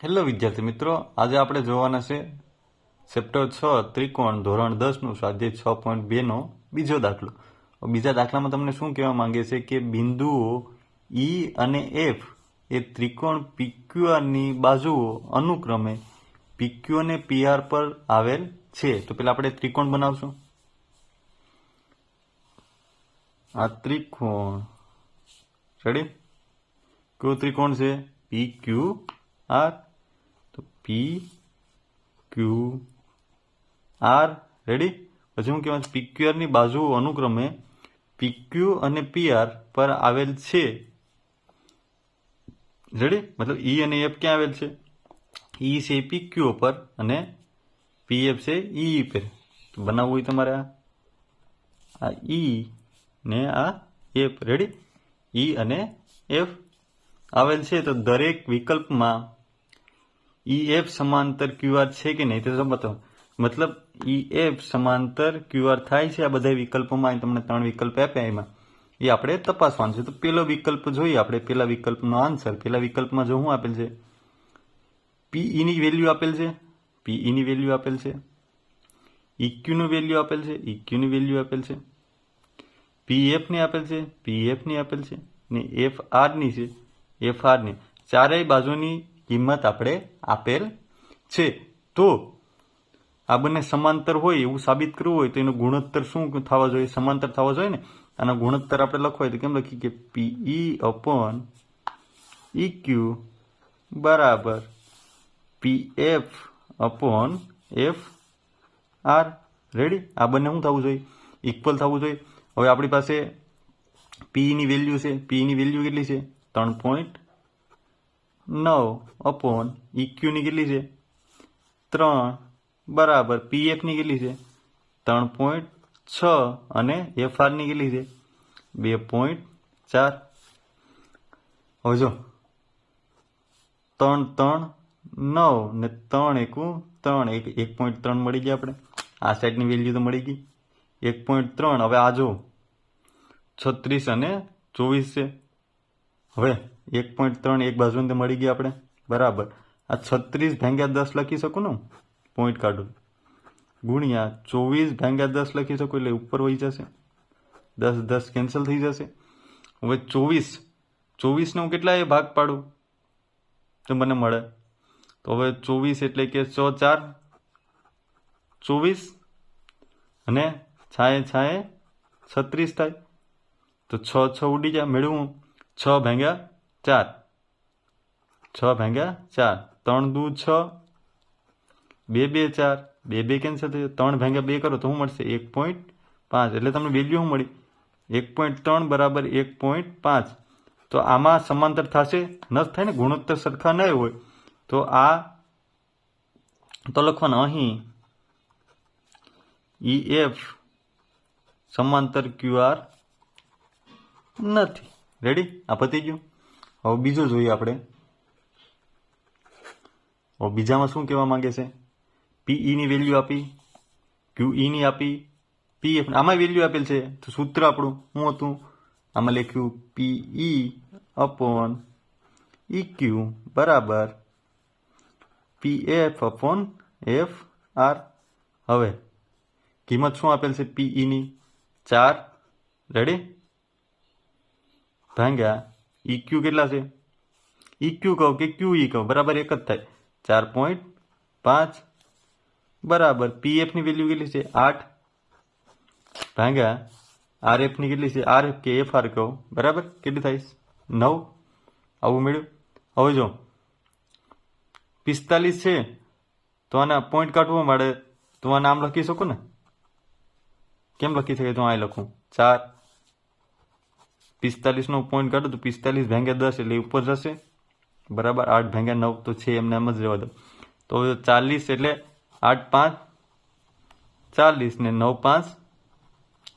Hello વિદ્યાર્થી મિત્રો, આજે આપણે જોવાના છે ચેપ્ટર છ, ત્રિકોણ ધોરણ દસનું સ્વાધ્યાય છ પોઈન્ટ બેનો બીજો દાખલો. બીજા દાખલામાં તમને શું કહેવા માંગે છે કે બિંદુઓ ઈ અને એફ એ ત્રિકોણ પીક્યુઆરની બાજુઓ અનુક્રમે પીક્યુ અને પીઆર પર આવેલ છે. તો પેલા આપણે ત્રિકોણ બનાવશું. આ ત્રિકોણ રેડી કયો ત્રિકોણ છે? પી ક્યુ તો પી ક્યુ આર રેડી પછી હું કહેવાય પીક્યુઆરની બાજુ અનુક્રમે પીક્યુ અને પીઆર પર આવેલ છે. રેડી મતલબ ઈ અને એફ ક્યાં આવેલ છે? ઈ છે પીક્યુ પર અને પીએફ છે ઈ પર બનાવવું હોય તમારે આ. ઈ ને આ એફ રેડી ઈ અને એફ આવેલ છે. તો દરેક વિકલ્પમાં ઈ એફ સમાંતર ક્યુઆર છે કે નહીં તે બતાવો. મતલબ ઈ એફ સમાંતર ક્યુઆર થાય છે આ બધા વિકલ્પોમાં તમને ત્રણ વિકલ્પ આપ્યા એમાં. એ આપણે તપાસવાનું છે. તો પેલો વિકલ્પ જોઈએ આપણે. પેલા વિકલ્પનો આન્સર. પેલા વિકલ્પમાં જો શું આપેલ છે? પીઈની વેલ્યુ આપેલ છે? પીઈની વેલ્યુ આપેલ છે? ઇક્યુનું વેલ્યુ આપેલ છે? ઇક્યુની વેલ્યુ આપેલ છે? પી એફ આપેલ છે? પીએફની આપેલ છે? ને એફ આરની છે? એફ આરની ચારેય બાજુની કિંમત આપણે આપેલ છે. તો આ બંને સમાંતર હોય એવું સાબિત કરવું હોય તો એનો ગુણોત્તર શું થવા જોઈએ? સમાંતર થવા જોઈએ ને? આનો ગુણોત્તર આપણે લખવો હોય તો કેમ લખીએ કે પીઈ અપોન ઇક્યુ બરાબર P F upon F are ready આ બંને શું થવું જોઈએ? ઇક્વલ થવું જોઈએ. હવે આપણી પાસે પીની વેલ્યુ છે. પી ની વેલ્યુ કેટલી છે? ત્રણ પોઈન્ટ નવ અપોન ઇક્યુની કેટલી છે? ત્રણ બરાબર પીએફની કેટલી છે? ત્રણ પોઈન્ટ છ અને એફઆરની કેટલી છે? બે પોઈન્ટ ચાર. હવે જો. ત્રણ ત્રણ, નવ ને ત્રણ એકું ત્રણ. એક એક પોઈન્ટ ત્રણ મળી ગયા આપણે. આ સાઈડની વેલ્યુ તો મળી ગઈ. એક પોઈન્ટ ત્રણ. હવે આ જો. છત્રીસ અને ચોવીસ છે. હવે એક પોઈન્ટ ત્રણ એક બાજુ તો મળી ગયા આપણે. બરાબર. આ છત્રીસ ભાંગ્યા દસ લખી શકું ને પોઈન્ટ કાઢું. ગુણ્યા ચોવીસ ભાંગ્યા દસ લખી શકું એટલે ઉપર વહી જશે. દસ દસ કેન્સલ થઈ જશે. હવે ચોવીસ. ચોવીસને હું કેટલા એ ભાગ પાડું? તો મને મળે. તો હવે ચોવીસ એટલે કે સો ચાર. ચોવીસ. અને છાએ છાએ છત્રીસ થાય. તો છ છ ઉડી જાય. મેળવું છ ભાંગ્યા ચાર. છ ભાંગ્યા ચાર. ત્રણ દુ છ. બે બે ચાર. બે બે કેન્સલ થઈ. ત્રણ ભાંગ્યા બે કરો તો શું મળશે? એક પોઈન્ટ પાંચ. એટલે તમને વેલ્યુ શું મળી? એક પોઈન્ટ ત્રણ બરાબર એક પોઈન્ટ પાંચ. તો આમાં સમાંતર થશે? ન થાય ને? ગુણોત્તર સરખા ન હોય. તો આ તો લખવાનું અહીં. ઈ એફ સમાંતર ક્યુઆર નથી. રેડી આ પતી ગયું? હવે બીજું જોઈએ આપણે. હવે બીજામાં શું કહેવા માંગે છે? પીઈની વેલ્યુ આપી ક્યુઈની આપી આપી એફ આમાં વેલ્યુ આપેલ છે. તો સૂત્ર આપણું શું હતું? આમાં લખ્યું પીઈ અપોન ઇક્યુ બરાબર P F upon F R હવે કિંમત શું આપેલ છે પીઈની ચાર. રેડી ભાંગ્યા ઇક્યુ કેટલા છે ઇક્યુ કહો કે ક્યુ ઈ કહો બરાબર એક જ થાય ચાર પોઈન્ટ પાંચ બરાબર પીએફની વેલ્યુ કેટલી છે આઠ ભાંગ્યા આરએફની કેટલી છે આરએફ કે એફ આર કહો બરાબર કેટલી થાય નવ આવું મળ્યું હવે જો પિસ્તાલીસ છે તો આના પોઈન્ટ કાઢવો મળે તો આ નામ લખી શકું ને કેમ લખી શકે તો આ લખું ચાર પિસ્તાલીસનો પોઈન્ટ કાઢો તો પિસ્તાલીસ ભાંગ્યા દસ એટલે ઉપર જશે. બરાબર આઠ ભાંગ્યા નવ તો છે એમને એમ જ રહેવા દો. તો ચાલીસ એટલે આઠ પાંચ, ચાલીસ ને નવ પાંચ,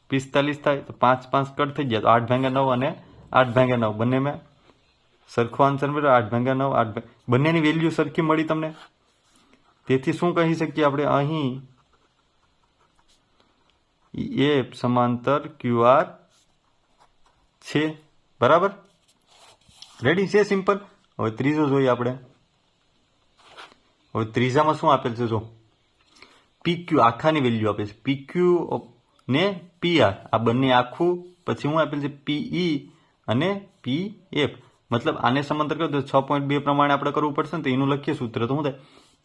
પિસ્તાલીસ થાય તો પાંચ પાંચ કટ થઈ ગયા તો આઠ ભેંગ્યા નવ અને આઠ ભાંગ્યા નવ બંને મેં સરખો આન્સર મળ્યો, આઠ ભાંગ્યા નવ, આઠ બંનેની વેલ્યુ સરખી મળી તમને? તેથી શું કહી શકીએ આપણે? અહીં એ સમાંતર ક્યુઆર છે. બરાબર? રેડી છે સિમ્પલ હવે ત્રીજો જોઈએ આપણે. હવે ત્રીજામાં શું આપેલ છે, જો? પીક્યુ આખાની વેલ્યુ આપે છે. પીક્યુ ને પીઆર આ બંને આખું, પછી શું આપેલ છે? પીઈ અને પી એફ મતલબ આને સમાંતર કરો તો છ પોઈન્ટ બે પ્રમાણે આપણે કરવું પડશે ને તો એનું લખીએ સૂત્ર. તો શું થાય?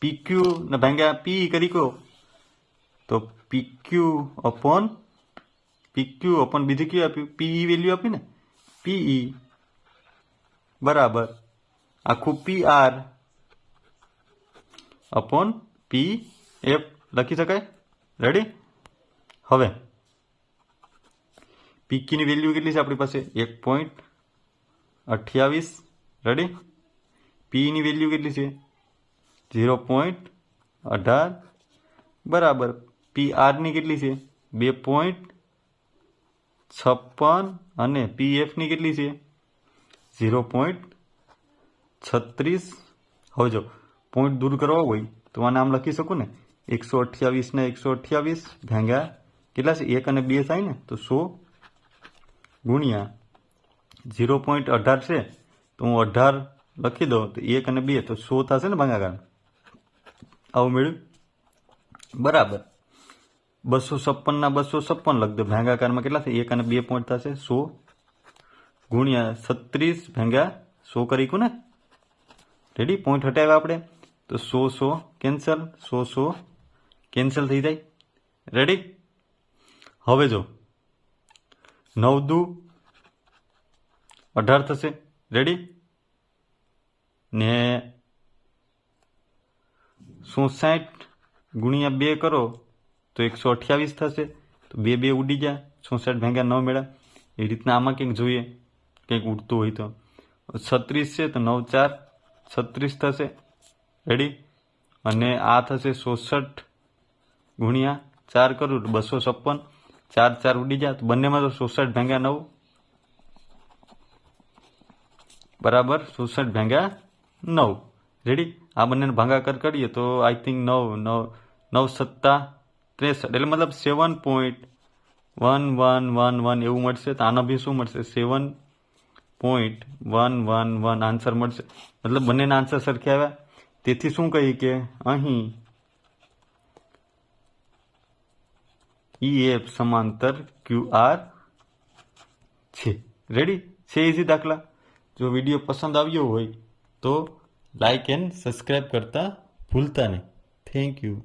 પીક્યુ ને ભાગ્યા પી કરી કહો. તો પીક્યુ અપોન પીક્યુ અપોન બીજું કયું આપ્યું? પીઈ વેલ્યુ આપી ને? પીઈ બરાબર. આખું P R upon P F લખી શકાય? રેડી હવે. પીકીની વેલ્યુ કેટલી છે આપણી પાસે? એક પોઈન્ટ અઠ્યાવીસ. રેડી પીની વેલ્યુ કેટલી છે? ઝીરો પોઈન્ટ અઢાર. બરાબર. પી આરની કેટલી છે? બે પોઈન્ટ છપ્પન અને પીએફની કેટલી છે? ઝીરો પોઈન્ટ છત્રીસ. હવે જો પોઈન્ટ દૂર કરવા હોય તો આને આમ લખી શકું ને? એકસો અઠ્યાવીસ ને એકસો અઠ્યાવીસ ભાંગ્યા કેટલા છે? એક અને બે થાય ને? તો સો ગુણ્યા ઝીરો પોઈન્ટ અઢાર છે. તો હું અઢાર લખી દઉં તો એક અને બે, તો સો થશે ને ભાંગાકાર? આવું મેળવ્યું બરાબર. બસો છપ્પનના બસો છપ્પન લખ દો ભાંગાકારમાં કેટલા થાય? એક અને બે પોઈન્ટ થશે. સો ગુણ્યા છત્રીસ ભાંગ્યા સો કરીકું ને રેડી પોઈન્ટ હટાવ્યા આપણે. તો સો સો કેન્સલ સો સો કેન્સલ થઈ જાય. રેડી હવે જો. નવ દુ અઢાર થશે. રેડી ને સો સાઠ ગુણ્યા બે કરો. તો એકસો અઠ્યાવીસ થશે. તો બે બે ઉડી જાય. ચોસઠ ભાગ્યા નવ મેળા. એ રીતના આમાં કંઈક જોઈએ. કંઈક ઉડતું હોય તો. છત્રીસ છે તો નવ ચાર. છત્રીસ થશે. રેડી અને આ થશે ચોસઠ ગુણ્યા ચાર કરું તો બસો છપ્પન. ચાર ચાર ઉડી જાય. તો બંનેમાં તો ચોસઠ ભાગ્યા નવ. બરાબર? ચોસઠ ભાગ્યા નવ. રેડી આ બંનેને ભાગાકાર કરીએ તો આઈ થિંક નવ નવ નવ સત્તા ત્રેસઠ એટલે મતલબ seven point one one one one એવું મળશે તો આનો બી શું મળશે seven point one one one answer મળશે મતલબ બંનેના આન્સર સરખે આવ્યા તેથી શું કહીએ કે અહીં ઈ એફ સમાંતર ક્યુ આર છે રેડી છે ઇઝી દાખલા જો વીડિયો પસંદ આવ્યો હોય તો લાઈક એન્ડ સબસ્ક્રાઈબ કરતા ભૂલતા નહીં થેન્ક યુ